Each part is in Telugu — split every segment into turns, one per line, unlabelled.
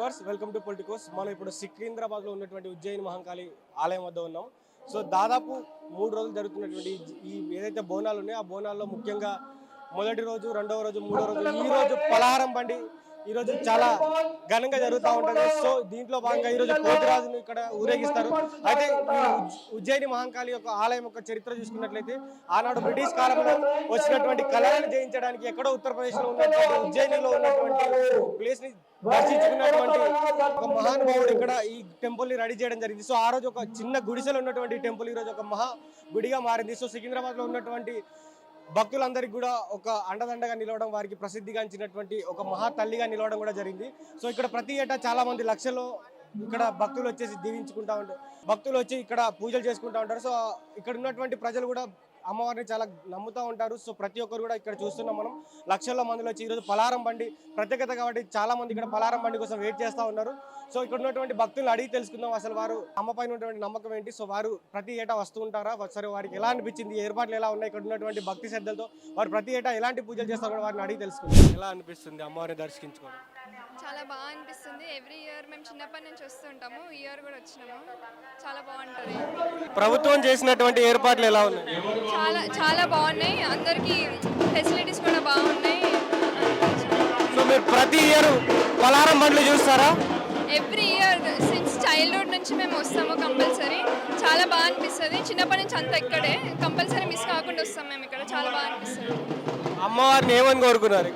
వ్యూవర్స్ వెల్కమ్ టు పొలిటికోస్ మనం ఇప్పుడు సికింద్రాబాద్లో ఉన్నటువంటి ఉజ్జయిని మహంకాళి ఆలయం వద్ద ఉన్నాం. సో దాదాపు మూడు రోజులు జరుగుతున్నటువంటి ఈ- ఈ ఏదైతే బోనాలు ఉన్నాయో ఆ బోనాల్లో ముఖ్యంగా మొదటి రోజు రెండవ రోజు మూడో రోజు ఈ రోజు పలహారం బండి ఈ రోజు చాలా ఘనంగా జరుగుతూ ఉంటుంది. సో దీంట్లో భాగంగా ఈ రోజు పోతురాజును ఇక్కడ ఊరేగిస్తారు. అయితే ఉజ్జయిని మహంకాళి యొక్క ఆలయం యొక్క చరిత్ర చూసుకున్నట్లయితే ఆనాడు బ్రిటిష్ కాలంలో వచ్చినటువంటి కళలను జయించడానికి ఎక్కడో ఉత్తరప్రదేశ్లో ఉన్నటువంటి ఉజ్జయినిలో ఉన్నటువంటి ప్లేస్ని దర్శించుకున్నటువంటి ఒక మహానుభావుడు ఇక్కడ ఈ టెంపుల్ని రెడీ చేయడం జరిగింది. సో ఆ రోజు ఒక చిన్న గుడిసెలో ఉన్నటువంటి టెంపుల్ ఈ రోజు ఒక మహా గుడిగా మారింది. సో సికింద్రాబాద్లో ఉన్నటువంటి భక్తులందరికీ కూడా ఒక అండదండగా నిలవడం వారికి ప్రసిద్ధిగాంచినటువంటి ఒక మహా తల్లిగా నిలవడం కూడా జరిగింది. సో ఇక్కడ ప్రతి ఏటా చాలా మంది లక్షల్లో ఇక్కడ భక్తులు వచ్చేసి దీవించుకుంటా ఉంటారు భక్తులు వచ్చి ఇక్కడ పూజలు చేసుకుంటా ఉంటారు. సో ఇక్కడ ఉన్నటువంటి ప్రజలు కూడా అమ్మవారిని చాలా నమ్ముతూ ఉంటారు. సో ప్రతి ఒక్కరు కూడా ఇక్కడ చూస్తున్నాం మనం. లక్షల్లో మందిలో వచ్చి ఈరోజు పలారం బండి ప్రత్యేకత కాబట్టి చాలా మంది ఇక్కడ పలారం బండి కోసం వెయిట్ చేస్తూ ఉన్నారు. సో ఇక్కడ ఉన్నటువంటి భక్తులను అడిగి తెలుసుకుందాం. అసలు వారు అమ్మ పైన ఉన్నటువంటి నమ్మకం ఏంటి? సో వారు ప్రతి ఏటా వస్తూ ఉంటారా? సరే వారికి ఎలా అనిపించింది? ఏర్పాట్లు ఎలా ఉన్నాయి? ఇక్కడ ఉన్నటువంటి భక్తి శ్రద్ధలతో వారు ప్రతి ఏటా ఎలాంటి పూజలు చేస్తారు కూడా వారిని అడిగి తెలుసుకుందాం. ఎలా అనిపిస్తుంది అమ్మవారిని దర్శించుకోవడం?
చాలా బాగా అనిపిస్తుంది. ఎవ్రీ ఇయర్ మేము చిన్నప్పటి నుంచి వస్తుంటాము. ఈ ఇయర్ కూడా వచ్చినాము. చాలా బాగుంటుంది.
ప్రభుత్వం చేసినటువంటి ఏర్పాట్లు ఎలా ఉన్నాయి?
చాలా చాలా బాగున్నాయి. అందరికీ ఫెసిలిటీస్ కూడా బాగున్నాయి.
సో మీరు ప్రతి ఇయర్ పలారం బండ్లు చూస్తారా?
ఎవ్రీ ఇయర్ సిన్స్ చైల్డ్హుడ్ నుంచి మేము వస్తాము కంపల్సరీ. చాలా బాగా అనిపిస్తుంది. చిన్నప్పటి నుంచి అంతా ఇక్కడే. కంపల్సరీ మిస్ కాకుండా వస్తాం మేము ఇక్కడ. చాలా బాగా అనిపిస్తుంది.
అమ్మవారిని ఏమని కోరుకున్నారు?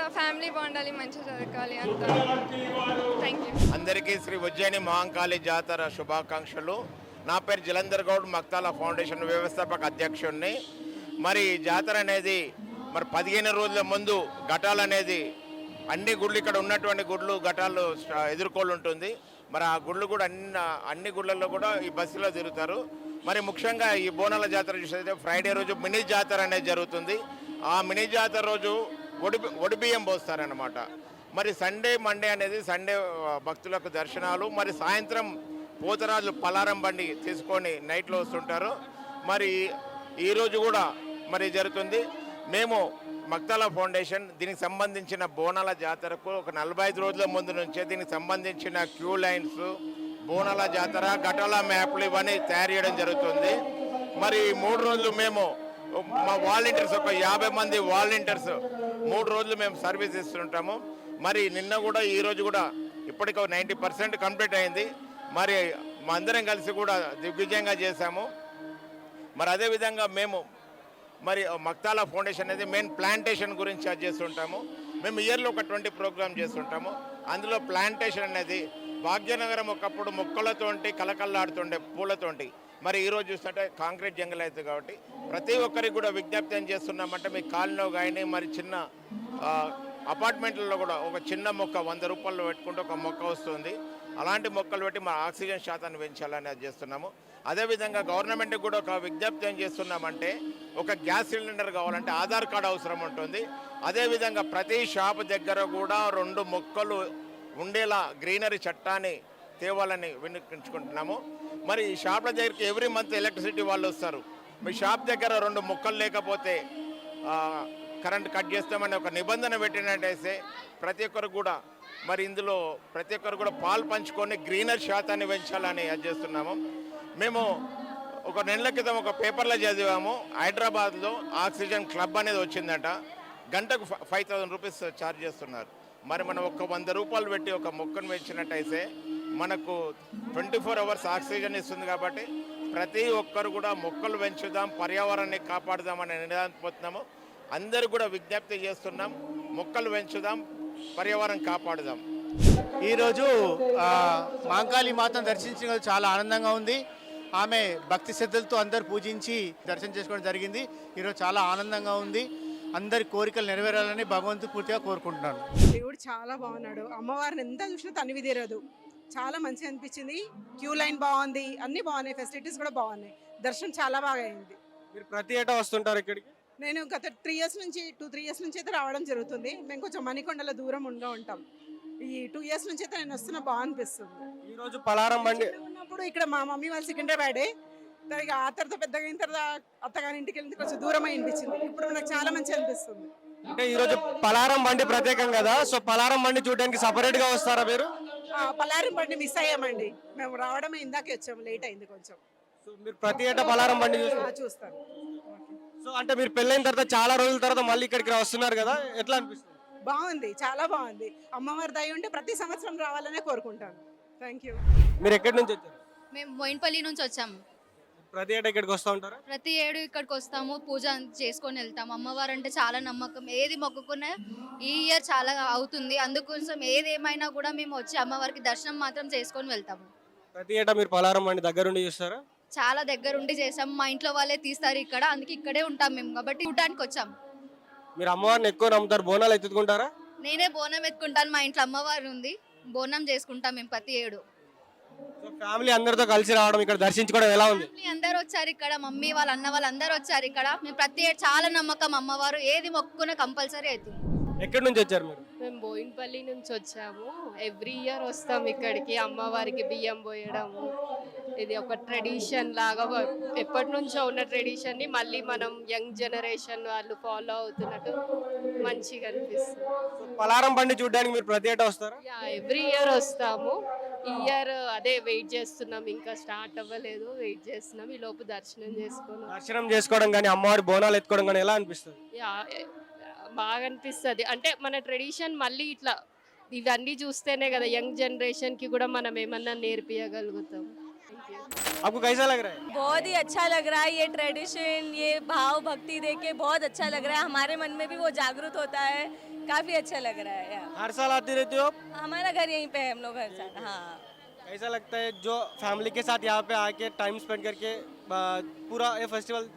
అంత ఫ్యామిలీ బాగుండాలి మంచిగా చదువుకోవాలి అంత. థ్యాంక్ యూ
అందరికీ శ్రీ ఉజ్జయిని మహాంకాళి జాతర శుభాకాంక్షలు. నా పేరు జలంధర్ గౌడ్ మక్తాల ఫౌండేషన్ వ్యవస్థాపక అధ్యక్షుడిని మరి జాతర అనేది మరి పదిహేను రోజుల ముందు ఘటాలు అనేది అన్ని గుళ్ళు ఇక్కడ ఉన్నటువంటి గుళ్ళు ఘటాలు ఎదుర్కొని ఉంటుంది. మరి ఆ గుళ్ళు కూడా అన్ని అన్ని గుళ్ళల్లో కూడా ఈ బస్సులో తిరుగుతారు. మరి ముఖ్యంగా ఈ బోనాల జాతర చూసేది ఫ్రైడే రోజు మినీ జాతర అనేది జరుగుతుంది. ఆ మినీ జాతర రోజు ఒడి ఒడిబియ్యం పోస్తారనమాట మరి సండే మండే అనేది సండే భక్తులకు దర్శనాలు మరి సాయంత్రం పోతరాజు పలారం బండి తీసుకొని నైట్లో వస్తుంటారు. మరి ఈరోజు కూడా మరి జరుగుతుంది. మేము మక్తాల ఫౌండేషన్ దీనికి సంబంధించిన బోనాల జాతరకు ఒక నలభై ఐదు రోజుల ముందు నుంచే దీనికి సంబంధించిన క్యూ లైన్స్ బోనాల జాతర ఘటాల మ్యాప్లు ఇవన్నీ తయారు చేయడం జరుగుతుంది. మరి మూడు రోజులు మేము మా వాలంటీర్స్ ఒక యాభై మంది వాలంటీర్స్ మూడు రోజులు మేము సర్వీస్ ఇస్తుంటాము. మరి నిన్న కూడా ఈరోజు కూడా ఇప్పటికి నైంటీ పర్సెంట్ కంప్లీట్ అయింది. మరి మా అందరం కలిసి కూడా దిగ్విజయంగా చేశాము. మరి అదేవిధంగా మేము మరి మక్తాల ఫౌండేషన్ అనేది మెయిన్ ప్లాంటేషన్ గురించి అది చేస్తుంటాము. మేము ఇయర్లో ఒక ట్వంటీ ప్రోగ్రామ్ చేస్తుంటాము. అందులో ప్లాంటేషన్ అనేది భాగ్యనగరం ఒకప్పుడు మొక్కలతోటి కలకల్లాడుతుండే పూలతోటి. మరి ఈరోజు చూస్తే కాంక్రీట్ జంగల్ అవుతుంది కాబట్టి ప్రతి ఒక్కరికి కూడా విజ్ఞప్తి ఏం చేస్తున్నామంటే మీ కాలనీలో కానీ మరి చిన్న అపార్ట్మెంట్లలో కూడా ఒక చిన్న మొక్క వంద రూపాయలు పెట్టుకుంటే ఒక మొక్క వస్తుంది. అలాంటి మొక్కలు పెట్టి మా ఆక్సిజన్ శాతాన్ని పెంచాలని అది చేస్తున్నాము. అదేవిధంగా గవర్నమెంట్కి కూడా ఒక విజ్ఞప్తి ఏం చేస్తున్నామంటే ఒక గ్యాస్ సిలిండర్ కావాలంటే ఆధార్ కార్డు అవసరం ఉంటుంది. అదేవిధంగా ప్రతి షాప్ దగ్గర కూడా రెండు మొక్కలు ఉండేలా గ్రీనరీ చట్టాన్ని తేవాలని వినిపించుకుంటున్నాము మరి ఈ షాప్ల దగ్గరికి ఎవ్రీ మంత్ ఎలక్ట్రిసిటీ వాళ్ళు వస్తారు. మీ షాప్ దగ్గర రెండు మొక్కలు లేకపోతే కరెంట్ కట్ చేస్తామని ఒక నిబంధన పెట్టినట్టయితే ప్రతి ఒక్కరు కూడా మరి ఇందులో ప్రతి ఒక్కరు కూడా పాలు పంచుకొని గ్రీనర్ శాతాన్ని పెంచాలని అది చేస్తున్నాము. మేము ఒక నెలల క్రితం ఒక పేపర్లో చదివాము హైదరాబాద్లో ఆక్సిజన్ క్లబ్ అనేది వచ్చిందట. గంటకు ఫైవ్ థౌసండ్ రూపీస్ ఛార్జ్ చేస్తున్నారు. మరి మనం ఒక వంద రూపాయలు పెట్టి ఒక మొక్కను పెంచినట్టయితే మనకు ట్వంటీ ఫోర్ అవర్స్ ఆక్సిజన్ ఇస్తుంది కాబట్టి ప్రతి ఒక్కరు కూడా మొక్కలు పెంచుదాం పర్యావరణాన్ని కాపాడుదామని నినాదిపోతున్నాము అందరూ కూడా విజ్ఞప్తి చేస్తున్నాం మొక్కలు పెంచుదాం పర్యావరణం కాపాడుదాం.
ఈరోజు ఆ, మాంకాళి మాతను దర్శించడం చాలా ఆనందంగా ఉంది. ఆమె భక్తి శ్రద్ధలతో అందరు పూజించి దర్శనం చేసుకోవడం జరిగింది. ఈరోజు చాలా ఆనందంగా ఉంది. అందరి కోరికలు నెరవేరాలని భగవంతుడు పూర్తిగా కోరుకుంటున్నాను
దేవుడు చాలా బాగున్నాడు. అమ్మవారిని ఎంత చూసినా తనివి తీరదు. చాలా మంచిగా అనిపించింది. క్యూ లైన్ బాగుంది. అన్ని బాగున్నాయి. ఫెసిలిటీస్ కూడా బాగున్నాయి. దర్శనం చాలా బాగా అయింది.
మీరు ప్రతి ఏటా వస్తుంటారు ఇక్కడికి?
నేను గత త్రీ ఇయర్స్ నుంచి టూ త్రీ ఇయర్స్ నుంచి అయితే రావడం జరుగుతుంది. మేము కొంచెం మణికొండలో దూరం ఉండా ఉంటాం. ఈ టూ ఇయర్స్ నుంచి అయితే నేను వస్తున్నా బాగా అనిపిస్తుంది.
ఈ రోజు పలారం బండి
ఉన్నప్పుడు ఇక్కడ మా మమ్మీ వాళ్ళు సికింద్రాబాడే ఇక ఆ తర్వాత పెద్దగా అయిన తర్వాత అత్తగారి ఇంటికి వెళ్ళి కొంచెం దూరం అనిపించింది. ఇప్పుడు నాకు చాలా మంచిగా అనిపిస్తుంది.
అంటే ఈ రోజు పలారం బండి ప్రత్యేకం కదా. సో పలారం బండి చూడడానికి సపరేట్గా వస్తారా మీరు?
పలారం బండి మిస్ అయ్యామండి. మేము రావడమే ఇందాకే వచ్చాము లేట్ అయింది కొంచెం.
సో మీరు ప్రతి ఏటా పలారం బండి చూస్తారు?
చూస్తాను.
సో అంటే మీరు పెళ్ళైన తర్వాత చాలా రోజుల తర్వాత మళ్ళీ ఇక్కడికి వస్తున్నారు కదా? ఎట్లా అనిపిస్తుంది?
బాగుంది చాలా బాగుంది. అమ్మవారి దయ ఉంటే ప్రతి సంవత్సరం రావాలనే కోరుకుంటాను. థ్యాంక్ యూ
మీరు ఎక్కడి నుంచి వచ్చారు?
మేము బోయినపల్లి నుంచి వచ్చాము.
ప్రతి ఏటా ఇక్కడికి వస్తూ ఉంటారా?
ప్రతి ఏడు ఇక్కడికి వస్తాము పూజ చేసుకొని వెళ్తాము అమ్మవారు అంటే చాలా నమ్మకం. ఏది మొక్కుకున్నా ఈ ఇయర్ చాలా అవుతుంది. అందుకోసం ఏది ఏమైనా కూడా మేము వచ్చి అమ్మవారికి దర్శనం మాత్రం చేసుకొని వెళ్తాము.
ప్రతి ఏటా మీరు పలారం బండి దగ్గరుండి చూస్తారా?
చాలా దగ్గరుండి చేసాము మా ఇంట్లో వాళ్ళే తీస్తారు ఇక్కడ. అందుకే ఇక్కడే ఉంటాం మేము. కాబట్టి చూడటానికి వచ్చాము
మీరు అమ్మవారిని ఎక్కువ నమ్ముతారు. బోనాలు ఎత్తుకుంటారా?
నేనే బోనం ఎత్తుకుంటాను. మా ఇంట్లో అమ్మవారు ఉంది. బోనం చేసుకుంటాం మేము ప్రతి ఏడు.
ఫ్యామిలీ అందరితో కలిసి రావడం ఇక్కడ దర్శించుకోవడం ఎలా ఉంది?
ఫ్యామిలీ అందరు వచ్చారు ఇక్కడ మమ్మీ వాళ్ళ అన్న వాళ్ళు అందరు వచ్చారు ఇక్కడ. మేము ప్రతి ఏడు చాలా నమ్మకం అమ్మవారు ఏది మొక్కుకున్నా కంపల్సరీ అవుతుంది.
ఎక్కడి నుంచి వచ్చారు మీరు?
మేము బోయిన్పల్లి నుంచి వచ్చాము. ఎవ్రీ ఇయర్ వస్తాం ఇక్కడికి అమ్మవారికి బియ్యం పోయడము. ఇది ఒక ట్రెడిషన్ లాగా ఎప్పటి నుంచో ఉన్న ట్రెడిషన్ని మళ్ళీ మనం యంగ్ జనరేషన్ వాళ్ళు ఫాలో అవుతున్నట్టు మంచిగా అనిపిస్తుంది.
పలారం బండి చూడడానికి మీరు ప్రతి ఏటా వస్తారా?
ఎవ్రీ ఇయర్ వస్తాము. ఇయర్ అదే వెయిట్ చేస్తున్నాం ఇంకా స్టార్ట్ అవ్వలేదు. వెయిట్ చేస్తున్నాం ఈ లోపు దర్శనం చేసుకున్నాం
దర్శనం చేసుకోవడం కానీ అమ్మవారి బోనాలు ఎత్తుకోవడం కానీ ఎలా అనిపిస్తుంది?
బాగా అనిపిస్తుంది. అంటే మన ట్రెడిషన్ మళ్ళీ ఇట్లా ఇవన్నీ చూస్తేనే కదా యంగ్ జనరేషన్కి కూడా మనం ఏమన్నా you.
आपको कैसा लग रहा है?
बहुत ही अच्छा लग रहा है ये ट्रेडिशन ये भाव भक्ति देख के बहुत अच्छा लग रहा है। हमारे मन में भी वो जागरूक होता है। काफ़ी अच्छा लग रहा है यार।
हर साल आती रहती हो आप?
हमारा घर यहीं पे है हम लोग हर साल हाँ।
कैसा लगता है जो फैमिली के साथ यहाँ पे आके टाइम स्पेंड करके पूरा ये फेस्टिवल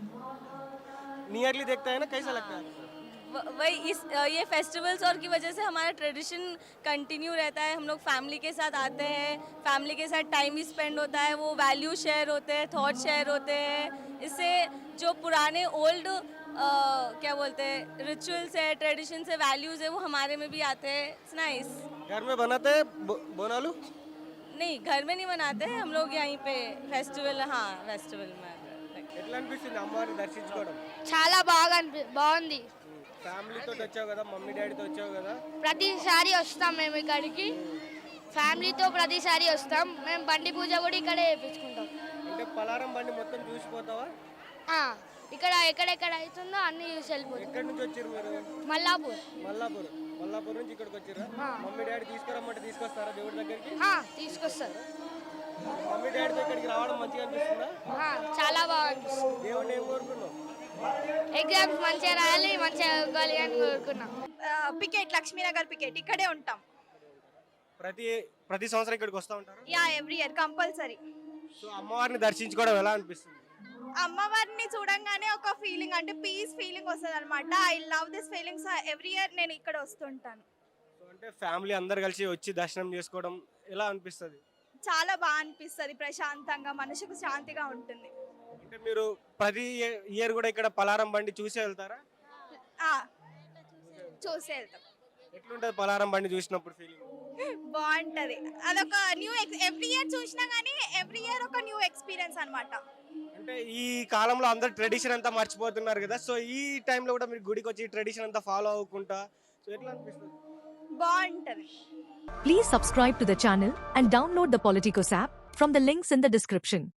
नियरली देखता है ना? कैसा लगता है?
व- वही इस ये फेस्टिवल्स और की वजह से हमारा ट्रेडिशन कंटिन्यू रहता है हम लोग फैमिली के साथ आते हैं फैमिली के साथ टाइम भी स्पेंड होता है वो वैल्यू शेयर होते हैं थॉट शेयर होते हैं इससे जो पुराने ओल्ड क्या बोलते हैं रिचुअल्स है ट्रेडिशन से वैल्यूज है वो हमारे में भी आते हैं इट्स नाइस
घर में बनाते हैं बो- बोनालू
नहीं घर में नहीं मनाते हैं हम लोग यहीं पे फेस्टिवल हाँ फेस्टिवल में
ఎట్లా అనిపిస్తుంది అమ్మవారిని దర్శించుకోవడం
చాలా బాగా అనిపి బాగుంది
ఫ్యామిలీతో వచ్చావు కదా మమ్మీ డాడీతో వచ్చావు కదా?
ప్రతిసారి వస్తాం మేము ఇక్కడికి. ఫ్యామిలీతో ప్రతిసారి వస్తాం. మేము బండి పూజ కూడా ఇక్కడే చేయించుకుంటాం
అంటే పలారం బండి మొత్తం చూసిపోతావా
ఆ, ఇక్కడ ఎక్కడెక్కడ అవుతుందో అన్ని చూసి వెళ్ళిపోతాం.
ఎక్కడి నుంచి వచ్చారు మీరు?
మల్లాపూర్.
మల్లాపూర్. మల్లాపూర్ నుంచి ఇక్కడికి వచ్చారా? మమ్మీ డాడీ తీసుకురమ్మంటే తీసుకొస్తారా దేవుడి దగ్గరికి?
ఆ, తీసుకొస్తారు.
మమ్మీ డాడీతో ఇక్కడికి రావడం మంచిగా అనిపిస్తుందా?
ఆ, చాలా బాగా అనిపిస్తుంది.
దేవుడిని ఏం కోరుకున్నావు?
ఎగ్జామ్స్ మంచిగా రాయాలి మంచిగా చదువుకోవాలి అని కోరుకున్నాం.
పికెట్ లక్ష్మీనగర్ పికెట్ ఇక్కడే ఉంటాం.
ప్రతి ప్రతి సంవత్సరం ఇక్కడికి వస్తూ ఉంటారు?
Yeah every year compulsory.
So అమ్మవారిని దర్శించుకోవడం ఎలా అనిపిస్తుంది?
అమ్మవారిని చూడంగానే ఒక ఫీలింగ్ అంటే పీస్ ఫీలింగ్ వస్తుంది అనమాట I love this feelings every year నేను ఇక్కడ వస్తుంటాను.
సో అంటే ఫ్యామిలీ అందరు కలిసి వచ్చి దర్శనం చేసుకోవడం ఎలా అనిపిస్తుంది?
చాలా బాగా అనిపిస్తుంది ప్రశాంతంగా మనసుకు శాంతిగా ఉంటుంది.
అంటే మీరు ప్రతి ఇయర్ కూడా ఇక్కడ పలారం బండి చూసే వెళ్తారా?
ఆ, చూసి వెళ్తాం.
ఎట్లుంటది పలారం బండి చూసినప్పుడు ఫీలింగ్
బాగుంటది. అదొక న్యూ ఎవ్రీ ఇయర్ చూసినా కానీ ఎవ్రీ ఇయర్ ఒక న్యూ ఎక్స్పీరియన్స్ అన్నమాట.
అంటే ఈ కాలంలో అందరు ట్రెడిషన్ అంతా మర్చిపోతున్నారు కదా సో ఈ టైంలో కూడా మీరు గుడికి వచ్చి ట్రెడిషన్ అంతా ఫాలో అవ్వకుండా సో ఎట్లా అనిపిస్తుంది?
బాగుంటది.
Please subscribe to the channel and download the Politicos app from the links in the description.